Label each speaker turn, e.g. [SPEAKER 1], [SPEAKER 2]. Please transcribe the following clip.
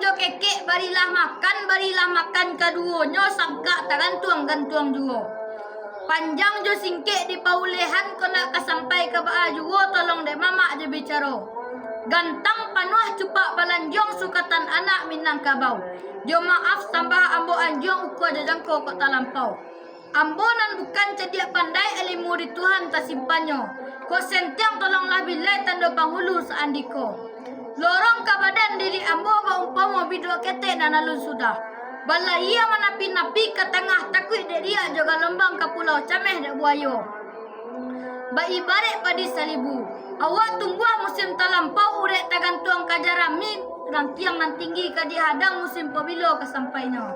[SPEAKER 1] Jo kekek barilah makan, barilah makan keduanya sangka tagantuang-gantuang juo. Panjang jo singkek di paulehan ko nak kasampai ke baa juo tolong dek mama je bicara. Gantang panuah cupak balanjong sukatan anak minang kabau. Jo maaf tambah ambo anjong uku aja jangko kok talampau. Ambo nan bukan cedia pandai elimu di Tuhan tak simpanyo. Ko sentiang tolonglah bilai tanda panghulu seandiko. Lorong badan diri ambo ba umpama bidua kete dan alun sudah. Bala ia menapi-napi ke tengah takut dek dia juga lembang ke pulau cameh dek buayo. Ba ibarat padi salibu. Awak tunggu musim talampau urek tagan tuang kajarami. Rang tiang nan tinggi ke dihadang musim pabilo kesampainya.